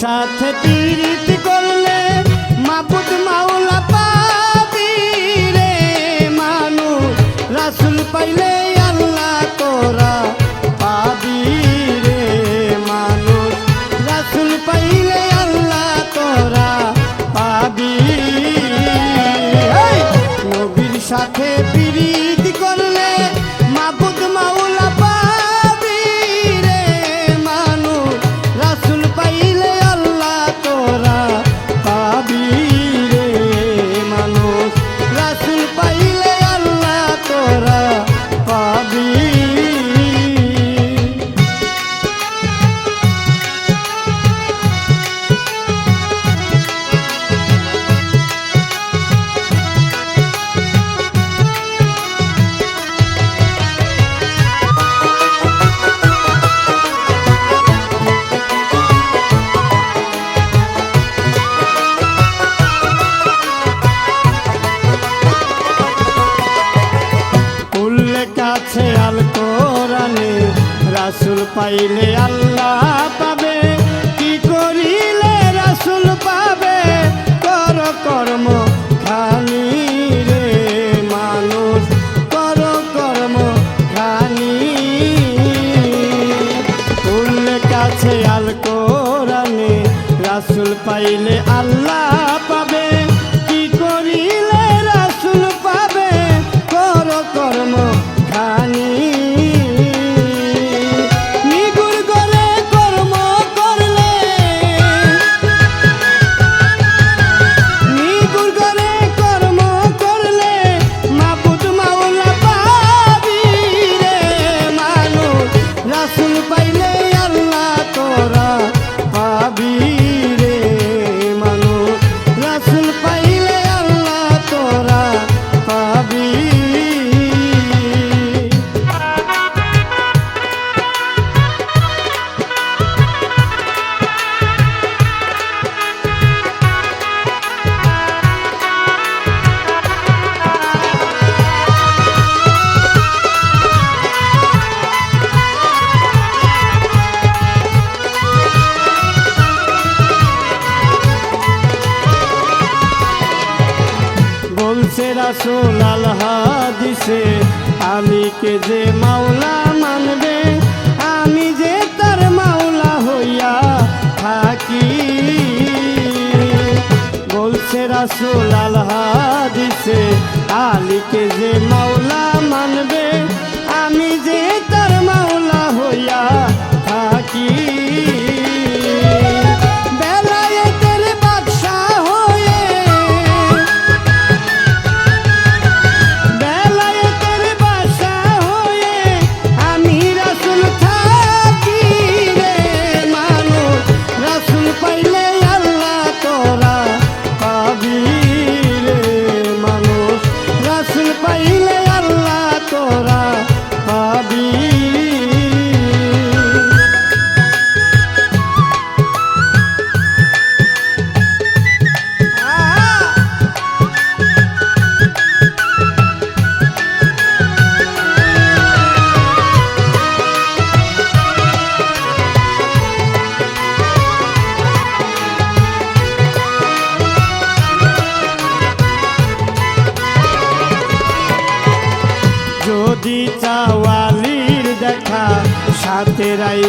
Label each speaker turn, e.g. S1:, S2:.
S1: સાથ તીર્થ পাইলে আল্লাহ পাবে। কি করিলে রাসুল পাবে? কর কর্ম খালি রে মানুষ। কর কর্ম খালি উল্লেখ আছে আল কোরআনে, রাসুল পাইলে আল্লাহ হাদিসে রাসুল আল হাদিসে কে যে মাওলা মানবে? আমি যে তার মাওলা হইয়া থাকি। বলছে রাসুল আল হাদিসে কে যে মাওলা যদি ওয়ালির দেখা সাথে রাই